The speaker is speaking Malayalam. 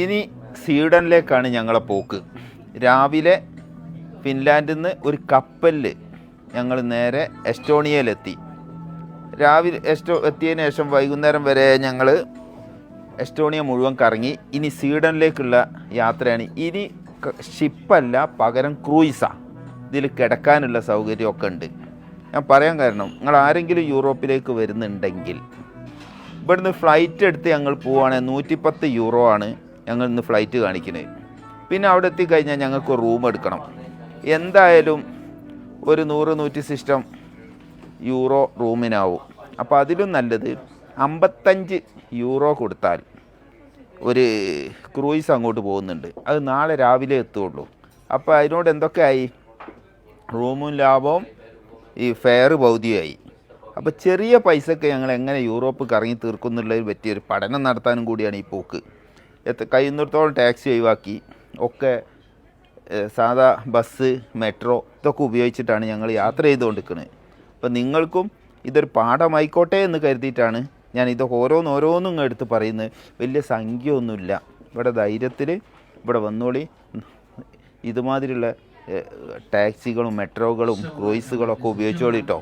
ഇനി സ്വീഡനിലേക്കാണ് ഞങ്ങളെ പോക്ക്. രാവിലെ ഫിൻലാൻഡിൽ നിന്ന് ഒരു കപ്പലിൽ ഞങ്ങൾ നേരെ എസ്റ്റോണിയയിലെത്തി. രാവിലെ എസ്റ്റോ എത്തിയതിന് ശേഷം വൈകുന്നേരം വരെ ഞങ്ങൾ എസ്റ്റോണിയ മുഴുവൻ കറങ്ങി. ഇനി സ്വീഡനിലേക്കുള്ള യാത്രയാണ്. ഇനി ഷിപ്പല്ല പകരം ക്രൂയിസാണ് ഇതിൽ കിടക്കാനുള്ള സൗകര്യമൊക്കെ ഉണ്ട്. ഞാൻ പറയാൻ കാരണം നിങ്ങൾ ആരെങ്കിലും യൂറോപ്പിലേക്ക് വരുന്നുണ്ടെങ്കിൽ ഇവിടുന്ന് ഫ്ലൈറ്റ് എടുത്ത് ഞങ്ങൾ പോവുകയാണെങ്കിൽ നൂറ്റിപ്പത്ത് യൂറോ ആണ്. ഞങ്ങൾ ഇന്ന് ഫ്ലൈറ്റ് കാണിക്കണേ. പിന്നെ അവിടെ എത്തിക്കഴിഞ്ഞാൽ ഞങ്ങൾക്ക് റൂം എടുക്കണം. എന്തായാലും ഒരു നൂറ് നൂറ്റി സിസ്റ്റം യൂറോ റൂമിനാവും. അപ്പോൾ അതിലും നല്ലത് അമ്പത്തഞ്ച് യൂറോ കൊടുത്താൽ ഒരു ക്രൂയിസ് അങ്ങോട്ട് പോകുന്നുണ്ട്. അത് നാളെ രാവിലെ എത്തുള്ളൂ. അപ്പോൾ അതിനോട് എന്തൊക്കെയായി റൂമും ലാഭവും ഈ ഫെയർ ഭൗതികമായി അപ്പോൾ ചെറിയ പൈസക്ക് ഞങ്ങൾ എങ്ങനെ യൂറോപ്പ് കറങ്ങി തീർക്കുന്നുള്ളതിൽ പറ്റിയൊരു പഠനം നടത്താനും കൂടിയാണ് ഈ പോക്ക്. കഴിയുന്നിടത്തോളം ടാക്സി ഒഴിവാക്കി ഒക്കെ സാധാ ബസ് മെട്രോ ഇതൊക്കെ ഉപയോഗിച്ചിട്ടാണ് ഞങ്ങൾ യാത്ര ചെയ്തുകൊണ്ടിരിക്കുന്നത്. അപ്പം നിങ്ങൾക്കും ഇതൊരു പാഠമായിക്കോട്ടെ എന്ന് കരുതിയിട്ടാണ് ഞാൻ ഇതൊക്കെ ഓരോന്ന് ഓരോന്നും ഇങ്ങ് എടുത്ത് പറയുന്നത്. വലിയ സംഖ്യയൊന്നുമില്ല. ഇവിടെ ധൈര്യത്തിൽ ഇവിടെ വന്നോളി. ഇതുമാതിരിയുള്ള ടാക്സികളും മെട്രോകളും ക്രൂയിസുകളൊക്കെ ഉപയോഗിച്ചോളിട്ടോ